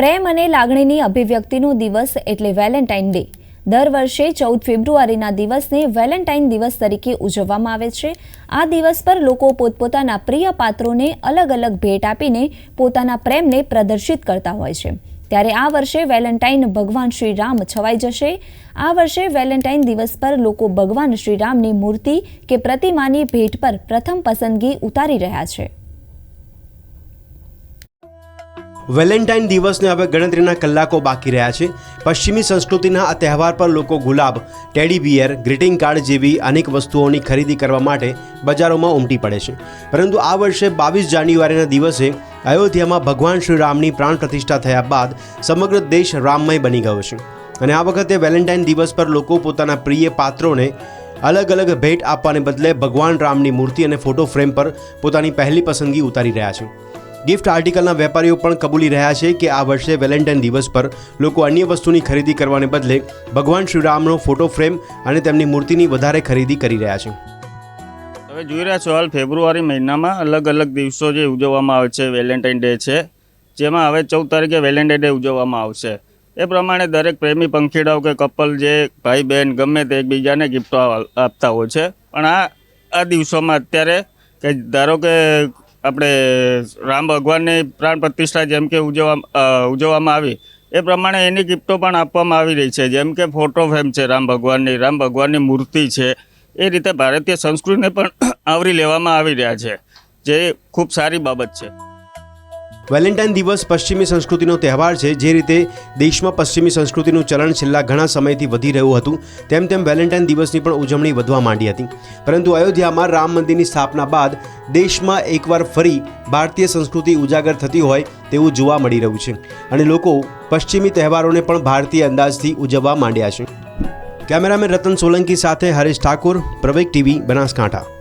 પ્રેમ અને લાગણીની અભિવ્યક્તિનો દિવસ એટલે વેલેન્ટાઇન ડે. દર વર્ષે ચૌદ ફેબ્રુઆરીના દિવસને વેલેન્ટાઇન દિવસ તરીકે ઉજવવામાં આવે છે. આ દિવસ પર લોકો પોતપોતાના પ્રિય પાત્રોને અલગ અલગ ભેટ આપીને પોતાના પ્રેમને પ્રદર્શિત કરતા હોય છે. ત્યારે આ વર્ષે વેલેન્ટાઇન ભગવાન શ્રી રામ છવાઈ જશે. આ વર્ષે વેલેન્ટાઇન દિવસ પર લોકો ભગવાન શ્રી રામની મૂર્તિ કે પ્રતિમાની ભેટ પર પ્રથમ પસંદગી ઉતારી રહ્યા છે. વેલેન્ટાઇન દિવસને હવે ગણતરીના કલાકો બાકી રહ્યા છે. પશ્ચિમી સંસ્કૃતિના આ તહેવાર પર લોકો ગુલાબ, ટેડી બિયર, ગ્રીટિંગ કાર્ડ જેવી અનેક વસ્તુઓની ખરીદી કરવા માટે બજારોમાં ઉમટી પડે છે. પરંતુ આ વર્ષે બાવીસ જાન્યુઆરીના દિવસે અયોધ્યામાં ભગવાન શ્રી રામની પ્રાણ પ્રતિષ્ઠા થયા બાદ સમગ્ર દેશ રામમય બની ગયો છે. અને આ વખતે વેલેન્ટાઇન દિવસ પર લોકો પોતાના પ્રિય પાત્રોને અલગ અલગ ભેટ આપવાને બદલે ભગવાન રામની મૂર્તિ અને ફોટો ફ્રેમ પર પોતાની પહેલી પસંદગી ઉતારી રહ્યા છે. ગિફ્ટ આર્ટિકલના વેપારીઓ પણ કબૂલી રહ્યા છે કે આ વર્ષે વેલેન્ટાઇન દિવસ પર લોકો અન્ય વસ્તુની ખરીદી કરવાને બદલે ભગવાન શ્રીરામનો ફોટો ફ્રેમ અને તેમની મૂર્તિની વધારે ખરીદી કરી રહ્યા છે. હવે જોઈ રહ્યા છો હાલ ફેબ્રુઆરી મહિનામાં અલગ અલગ દિવસો જે ઉજવવામાં આવે છે, વેલેન્ટાઇન ડે છે, જેમાં હવે ચૌદ તારીખે વેલેન્ટાઇન ડે ઉજવવામાં આવશે. એ પ્રમાણે દરેક પ્રેમી, પંખીડાઓ કે કપલ જે ભાઈ બહેન ગમે તે એકબીજાને ગિફ્ટો આપતા હોય છે. પણ આ આ દિવસોમાં અત્યારે કે ધારો કે આપણે રામ ભગવાનની પ્રાણ પ્રતિષ્ઠા જેમ કે ઉજવવા ઉજવવામાં આવી, એ પ્રમાણે એની ગિફ્ટો પણ આપવામાં આવી રહી છે. જેમ કે ફોટો ફ્રેમ છે રામ ભગવાનની રામ ભગવાનની મૂર્તિ છે. એ રીતે ભારતીય સંસ્કૃતિને પણ આવરી લેવામાં આવી રહ્યા છે. જે ખૂબ સારી બાબત છે. વેલેન્ટાઇન દિવસ પશ્ચિમી સંસ્કૃતિનો તહેવાર છે, જે રીતે દેશમાં પશ્ચિમી સંસ્કૃતિનું ચલણ છેલ્લા ઘણા સમયથી વધી રહ્યું હતું. તેમ તેમ વેલેન્ટાઇન દિવસની પણ ઉજવણી વધવા માંડી હતી. પરંતુ અયોધ્યામાં રામ મંદિરની સ્થાપના બાદ દેશમાં એકવાર ફરી ભારતીય સંસ્કૃતિ ઉજાગર થતી હોય તેવું જોવા મળી રહ્યું છે. અને લોકો પશ્ચિમી તહેવારોને પણ ભારતીય અંદાજથી ઉજવવા માંડ્યા છે. કેમેરામેન રતન સોલંકી સાથે હરેશ ઠાકુર પ્રવેક ટીવી, બનાસકાંઠા.